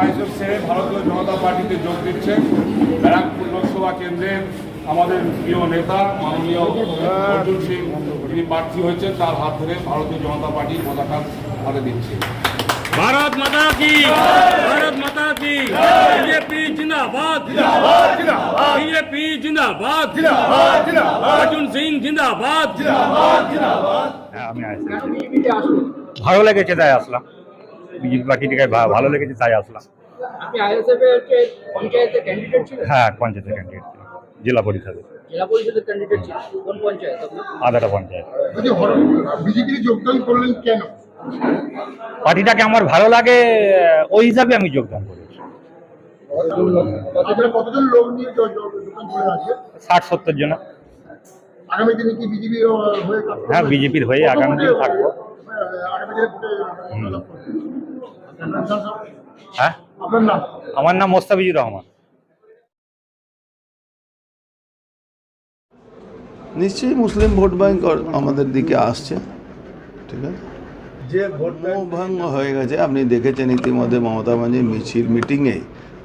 ISF ছেড়ে ভারতীয় জনতা পার্টিতে যোগ দিচ্ছেন। ব্যারাকপুর লোকসভা কেন্দ্রের আমাদের প্রিয় নেতা মাননীয় অর্জুন সিং যিনি প্রার্থী হয়েছেন। তার হাত ধরে ভারতীয় জনতা পার্টি পতাকা হাতে দিচ্ছে। ভারত মাতা কি? ভারত মাতা কি? বিজেপি জিন্দাবাদ। জিন্দাবাদ জিন্দাবাদ। বিজেপি জিন্দাবাদ। জিন্দাবাদ জিন্দাবাদ। অর্জুন সিং জিন্দাবাদ। জিন্দাবাদ জিন্দাবাদ। হ্যাঁ, আমি আসলাম ভালো লেগেছে তাই আসলাম। বিজেপি পার্টিটাকে ভালো লেগেছে তাই আসলাম। হ্যাঁ পঞ্চায়েতের ক্যান্ডিডেট ছিল জেলা পরিষদে জেলা পরিষদের ক্যান্ডিডেট ছিলেন। কোন পঞ্চায়েত আপনি? আদাটা পঞ্চায়েত। বিজেপিতে যোগদান করলেন কেন? পার্টিটাকে আমার ভালো লাগে ওই হিসাবে আমি যোগদান করেছি। কতজন লোক নিয়ে জ- জ- যোগদান করে আছে? ষাট সত্তর জন। আগামী দিনে কি বিজেপি হয়ে হ্যাঁ বিজেপির হয়ে আগামী দিন থাকব। আগামী দিনে হ্যাঁ? আমার নাম মোস্তাফিজুর রহমান। নিশ্চয়ই মুসলিম ভোট ব্যাংক আমাদের দিকে আসছে ঠিক আছে? যে ভোট মোহভঙ্গ হয়ে গেছে আপনি দেখেছেন ইতিমধ্যে মমতা ব্যানার্জি মিছিল মিটিংয়ে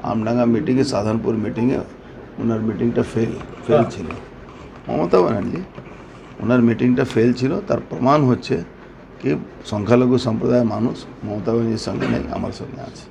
আমডাঙ্গা মিটিংয়ে সাধনপুর মিটিংয়ে ওনার মিটিংটা ফেল ফেল ছিল মমতা ব্যানার্জি ওনার মিটিংটা ফেল ছিল তার প্রমাণ হচ্ছে কি সংখ্যালঘু সম্প্রদায়ের মানুষ মমতা ব্যানার্জির সঙ্গে নেই আমার সঙ্গে আছে